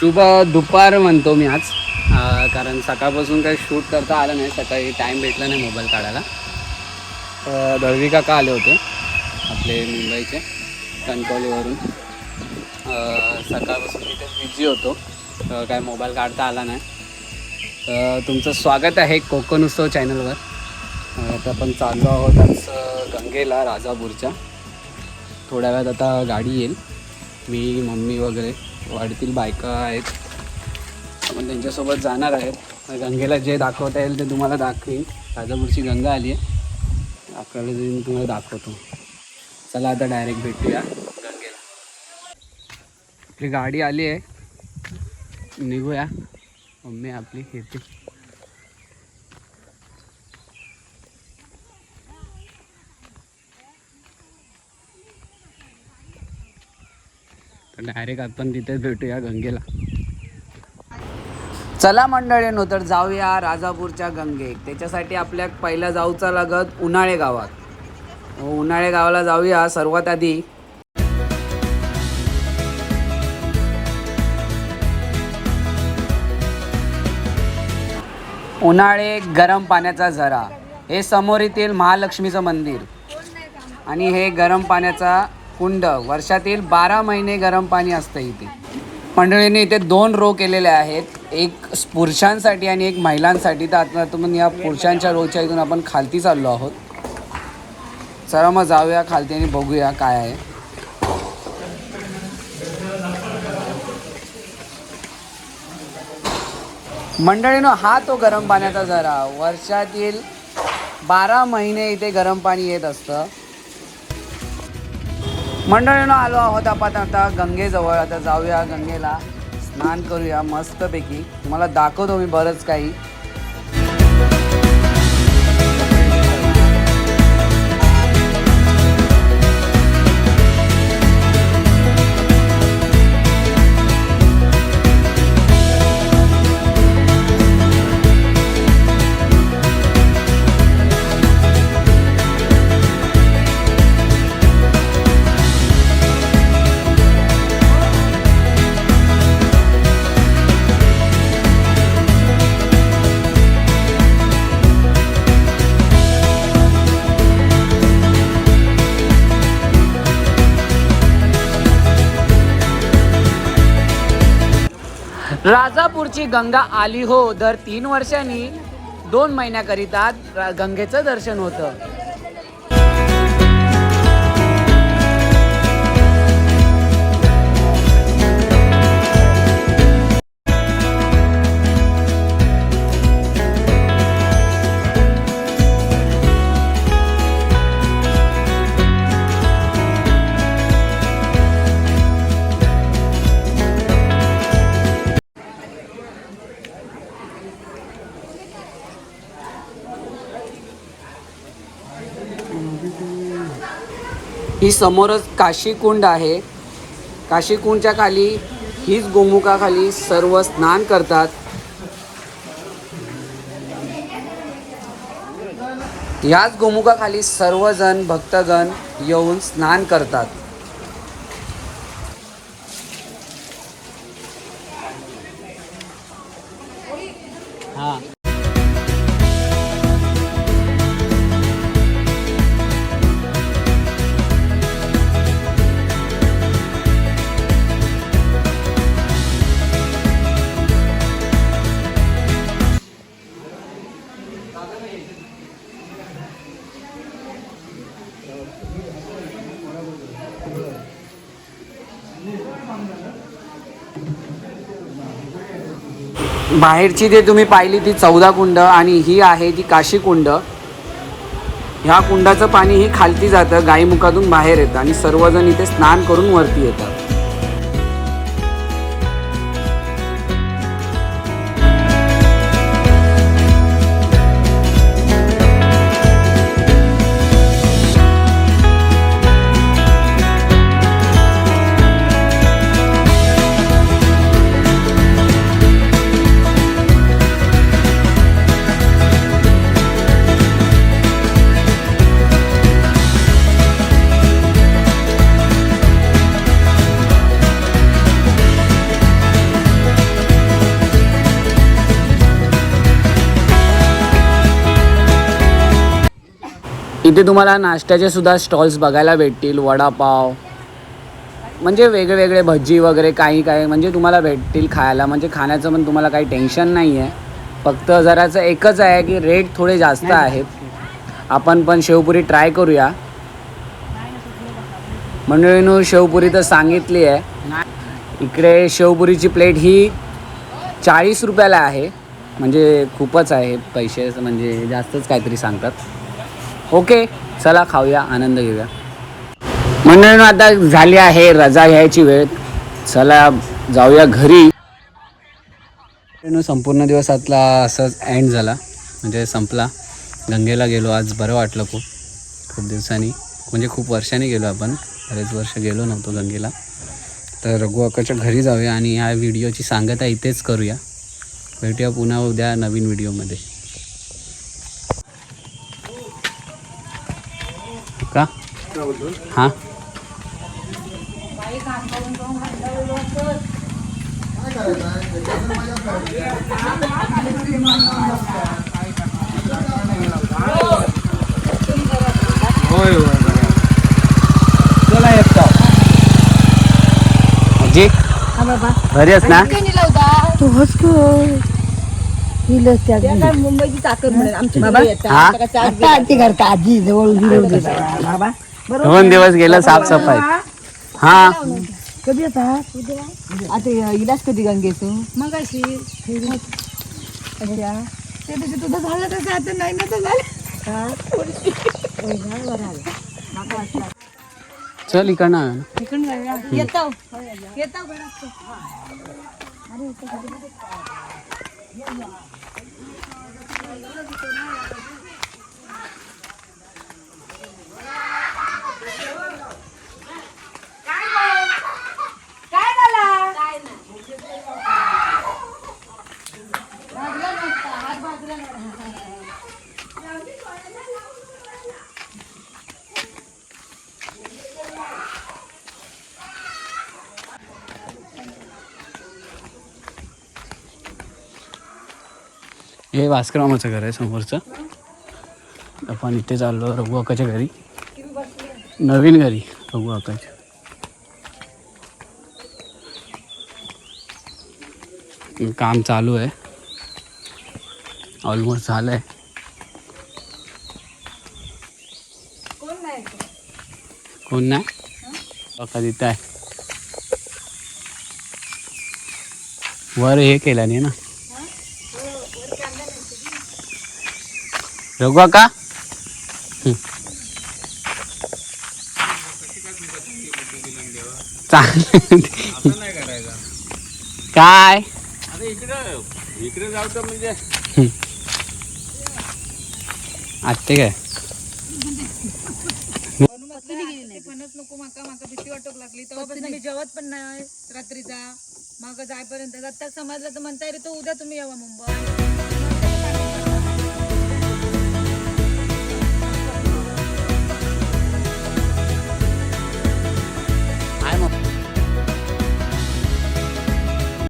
शुभ दुपार म्हणतो मी आज. कारण सकाळपासून काही शूट करता आलं नाही सकाळी टाईम भेटला नाही मोबाईल काढायला. दळवी काका आले होते आपले मुंबईचे कणकवलीवरून. सकाळपासून तिथे बिझी होतो. काय मोबाईल काढता आला नाही. तर तुमचं स्वागत आहे कोकण उत्सव चॅनलवर तर आता आपण चाललो आहोत आज गंगेला राजापूरच्या. थोड्या वेळात आता गाडी येईल. मी मम्मी वगैरे. वाडीतील बायका आहेत. आपण त्यांच्यासोबत जाणार आहेत. गंगेला जे दाखवता येईल ते तुम्हाला दाखवेन. राजापूरची गंगा आली आहे. आपल्याला जे मी तुम्हाला दाखवतो. चला आता डायरेक्ट भेटूया गंगेला. आपली गाडी आली आहे. निघूया. मम्मी आपली येते. तर डायरेक्ट आपण तिथेच भेटूया गंगेला. चला मंडळीनो तर जाऊया राजापूरच्या गंगेक त्याच्यासाठी आपल्या पहिला जाऊचा लागत उन्हाळे गावात. हो, उन्हाळे गावाला जाऊया सर्वात आधी. उन्हाळे गरम पाण्याचा झरा हे समोर येथील महालक्ष्मीचं मंदिर. आणि हे गरम पाण्याचा कुंड. वर्षातील बारा महिने गरम पाणी असतं इथे. मंडळींनी इथे दोन रो केलेले आहेत. एक पुरुषांसाठी आणि एक महिलांसाठी. तर आता तुम्ही या पुरुषांच्या रोच्या इथून आपण खालती चाललो आहोत. चला मग जाऊया खालती आणि बघूया काय आहे. मंडळीनो हा तो गरम पाण्याचा जरा. वर्षातील बारा महिने इथे गरम पाणी येत असतं. मंडळीनं आलो आहोत आपण आता गंगेजवळ. आता जाऊया गंगेला. स्नान करूया मस्तपैकी. तुम्हाला दाखवतो मी बरंच काही. राजापूरची गंगा आली हो दर तीन वर्षांनी दोन महिन्याकरिता रा- गंगेचं दर्शन होतं. ही समोरच काशीकुंड आहे. काशीकुंडच्या खाली हीच गोमुखाखाली सर्व स्नान करतात. ह्याच गोमुखाखाली सर्वजण भक्तगण येऊन स्नान करतात. हा. बाहेरची जे तुम्ही पाहिली ती चौदा कुंड आणि ही आहे ती काशी कुंड. ह्या कुंडाचं पाणी ही खालती जातं गाईमुखातून बाहेर येतं आणि सर्वजण इथे स्नान करून वरती येतात. इथे तुम्हाला नाश्त्याचे सुद्धा स्टॉल्स बघायला भेटतील वडापाव. म्हणजे वेगळे वेगळे भजी वगैरे काही काही म्हणजे तुम्हाला भेटतील खायला. म्हणजे खाण्याचं पण तुम्हाला काही टेन्शन नाही आहे फक्त जराचं एकच आहे की रेट थोडे जास्त आहेत. आपण पण शेवपुरी ट्राय करूया. मंडळीनं शेवपुरी तर सांगितली आहे. इकडे शेवपुरीची प्लेट ही चाळीस रुपयाला आहे. म्हणजे खूपच आहे. पैसे म्हणजे जास्तच काहीतरी सांगतात. ओके चला खाऊया आनंद घेऊया. मंडळीनं आता झाली आहे रजा घ्यायची वेळ. चला जाऊया घरी. संपूर्ण दिवस आतला असंच एंड झाला. म्हणजे संपला. गंगेला गेलो आज बरं वाटलं खूप. खूप दिवसांनी. म्हणजे खूप वर्षांनी गेलो आपण. बरेच वर्ष गेलो नव्हतो गंगेला. तर रघु अक्काच्या घरी जाऊया आणि ह्या व्हिडिओची सांगता इथेच करूया. भेटूया पुन्हा उद्या नवीन व्हिडिओमध्ये. का? हां? चला येतो जी. घरी आहेस ना? तू मुंबईची चाकर आमची बाबा? हा? आता करता आजी जवळ उभी बाबा दोन दिवस गेलं साफसफाई. हा. कधी येतात आता इलाज कधी गंगेचं? मग अशी अच्छा. ते तुझं तुझं झालं तसं आता नाही ना तर झालं. चल इकडनं येतो. येतो घरात. हे भास्कर घर आहे समोरचं. आपण इथे चाललो रघु अक्काच्या घरी. नवीन घरी रघु अक्काच्या काम चालू आहे. ऑलमोस्ट झालं आहे कोण नाही? अक्का तिथं आहे. वर हे केलं नाही ना. रघु का? काय? इकडे जाऊ तर म्हणजे. आत्ते काय? फणस नको माका माका भीती वाटक लागली तेव्हापासून मी जेवत पण नाही रात्रीचा. माग जायपर्यंत आता समजलं तर म्हणताय रे तो उद्या तुम्ही यावा मुंबई.